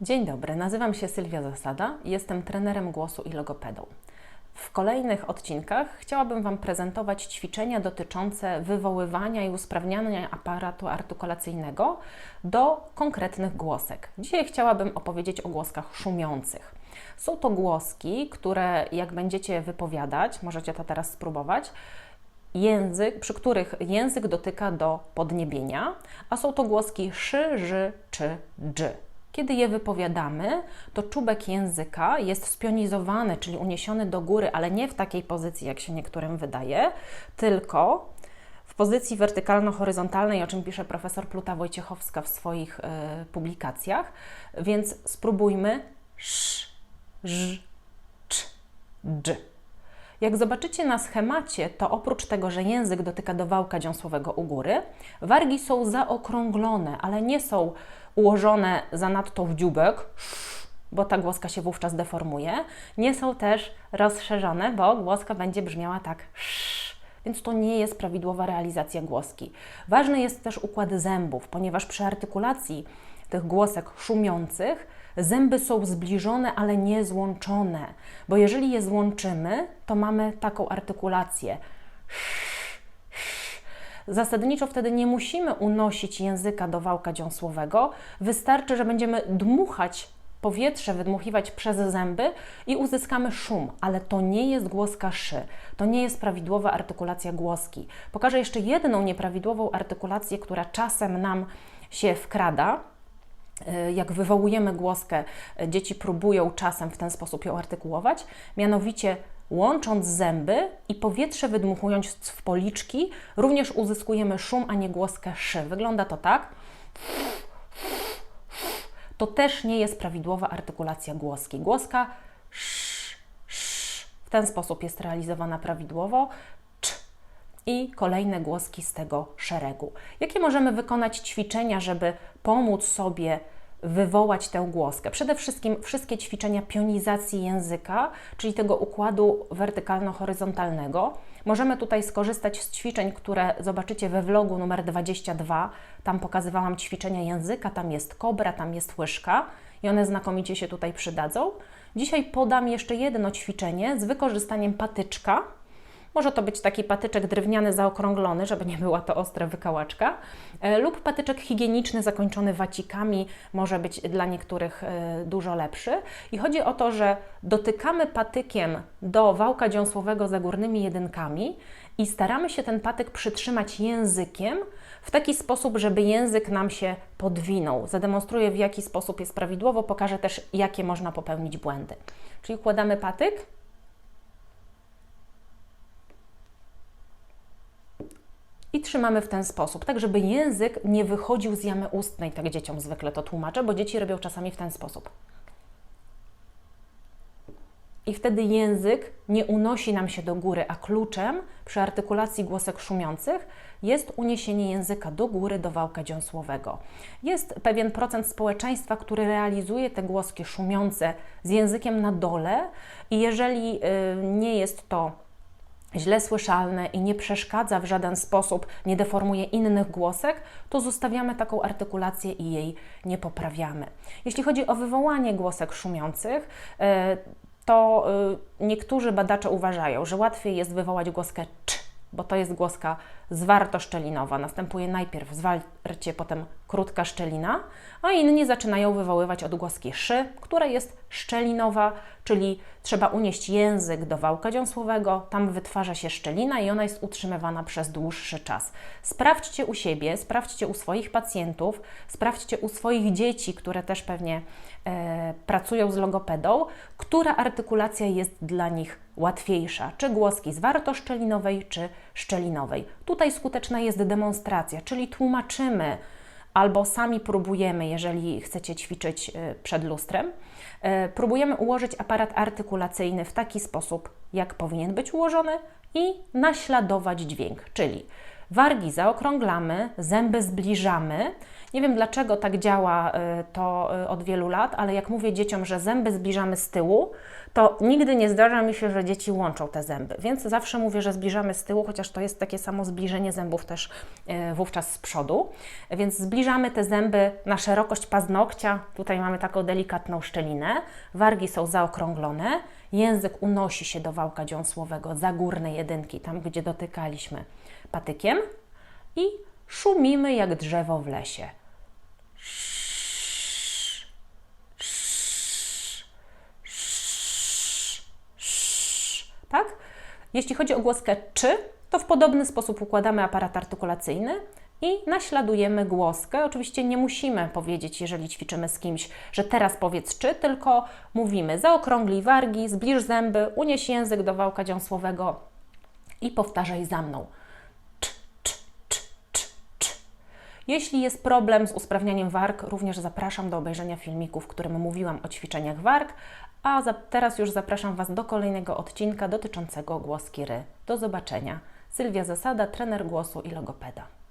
Dzień dobry, nazywam się Sylwia Zasada jestem trenerem głosu i logopedą. W kolejnych odcinkach chciałabym Wam prezentować ćwiczenia dotyczące wywoływania i usprawniania aparatu artykulacyjnego do konkretnych głosek. Dzisiaj chciałabym opowiedzieć o głoskach szumiących. Są to głoski, które jak będziecie wypowiadać, możecie to teraz spróbować, język, przy których język dotyka do podniebienia, a są to głoski szy, ży czy dż. Kiedy je wypowiadamy, to czubek języka jest spionizowany, czyli uniesiony do góry, ale nie w takiej pozycji, jak się niektórym wydaje, tylko w pozycji wertykalno-horyzontalnej, o czym pisze profesor Pluta Wojciechowska w swoich y, publikacjach. Więc spróbujmy sz, ż, cz, dż. Jak zobaczycie na schemacie, to oprócz tego, że język dotyka do wałka dziąsłowego u góry, wargi są zaokrąglone, ale nie są ułożone zanadto w dziubek, bo ta głoska się wówczas deformuje. Nie są też rozszerzone, bo głoska będzie brzmiała tak więc to nie jest prawidłowa realizacja głoski. Ważny jest też układ zębów, ponieważ przy artykulacji tych głosek szumiących zęby są zbliżone, ale nie złączone, bo jeżeli je złączymy, to mamy taką artykulację. Zasadniczo wtedy nie musimy unosić języka do wałka dziąsłowego, wystarczy, że będziemy dmuchać powietrze, wydmuchiwać przez zęby i uzyskamy szum, ale to nie jest głoska szy, to nie jest prawidłowa artykulacja głoski. Pokażę jeszcze jedną nieprawidłową artykulację, która czasem nam się wkrada, jak wywołujemy głoskę, e, dzieci próbują czasem w ten sposób ją artykułować, mianowicie Łącząc zęby i powietrze wydmuchując w policzki, również uzyskujemy szum, a nie głoskę szy. Wygląda to tak. To też nie jest prawidłowa artykulacja głoski. Głoska sz, sz. w ten sposób jest realizowana prawidłowo. I kolejne głoski z tego szeregu. Jakie możemy wykonać ćwiczenia, żeby pomóc sobie wywołać tę głoskę. Przede wszystkim wszystkie ćwiczenia pionizacji języka, czyli tego układu wertykalno-horyzontalnego. Możemy tutaj skorzystać z ćwiczeń, które zobaczycie we vlogu numer 22. Tam pokazywałam ćwiczenia języka, tam jest kobra, tam jest łyżka i one znakomicie się tutaj przydadzą. Dzisiaj podam jeszcze jedno ćwiczenie z wykorzystaniem patyczka może to być taki patyczek drewniany zaokrąglony, żeby nie była to ostra wykałaczka, e, lub patyczek higieniczny zakończony wacikami, może być dla niektórych e, dużo lepszy. I chodzi o to, że dotykamy patykiem do wałka dziąsłowego za górnymi jedynkami i staramy się ten patyk przytrzymać językiem w taki sposób, żeby język nam się podwinął. Zademonstruję, w jaki sposób jest prawidłowo, pokażę też, jakie można popełnić błędy. Czyli kładamy patyk, i trzymamy w ten sposób, tak żeby język nie wychodził z jamy ustnej, tak dzieciom zwykle to tłumaczę, bo dzieci robią czasami w ten sposób. I wtedy język nie unosi nam się do góry, a kluczem przy artykulacji głosek szumiących jest uniesienie języka do góry, do wałka dziąsłowego. Jest pewien procent społeczeństwa, który realizuje te głoski szumiące z językiem na dole i jeżeli y, nie jest to źle słyszalne i nie przeszkadza w żaden sposób, nie deformuje innych głosek, to zostawiamy taką artykulację i jej nie poprawiamy. Jeśli chodzi o wywołanie głosek szumiących, e, to e, niektórzy badacze uważają, że łatwiej jest wywołać głoskę cz, bo to jest głoska zwartoszczelinowa. Następuje najpierw zwarcie, potem krótka szczelina, a inni zaczynają wywoływać odgłoski szy, która jest szczelinowa, czyli trzeba unieść język do wałka dziąsłowego, tam wytwarza się szczelina i ona jest utrzymywana przez dłuższy czas. Sprawdźcie u siebie, sprawdźcie u swoich pacjentów, sprawdźcie u swoich dzieci, które też pewnie e, pracują z logopedą, która artykulacja jest dla nich łatwiejsza, czy głoski zwartoszczelinowej, czy szczelinowej. Tutaj skuteczna jest demonstracja, czyli tłumaczymy albo sami próbujemy, jeżeli chcecie ćwiczyć e, przed lustrem, e, próbujemy ułożyć aparat artykulacyjny w taki sposób, jak powinien być ułożony i naśladować dźwięk, czyli Wargi zaokrąglamy, zęby zbliżamy. Nie wiem dlaczego tak działa y, to y, od wielu lat, ale jak mówię dzieciom, że zęby zbliżamy z tyłu, to nigdy nie zdarza mi się, że dzieci łączą te zęby. Więc zawsze mówię, że zbliżamy z tyłu, chociaż to jest takie samo zbliżenie zębów też y, wówczas z przodu. Więc zbliżamy te zęby na szerokość paznokcia. Tutaj mamy taką delikatną szczelinę. Wargi są zaokrąglone. Język unosi się do wałka dziąsłowego, za górne jedynki, tam gdzie dotykaliśmy patykiem i szumimy jak drzewo w lesie. Tak? Jeśli chodzi o głoskę czy, to w podobny sposób układamy aparat artykulacyjny i naśladujemy głoskę. Oczywiście nie musimy powiedzieć, jeżeli ćwiczymy z kimś, że teraz powiedz czy, tylko mówimy zaokrąglij wargi, zbliż zęby, unieś język do wałka dziąsłowego i powtarzaj za mną. Jeśli jest problem z usprawnianiem warg, również zapraszam do obejrzenia filmiku, w którym mówiłam o ćwiczeniach warg, a za, teraz już zapraszam Was do kolejnego odcinka dotyczącego głoski ry. Do zobaczenia. Sylwia Zasada, trener głosu i logopeda.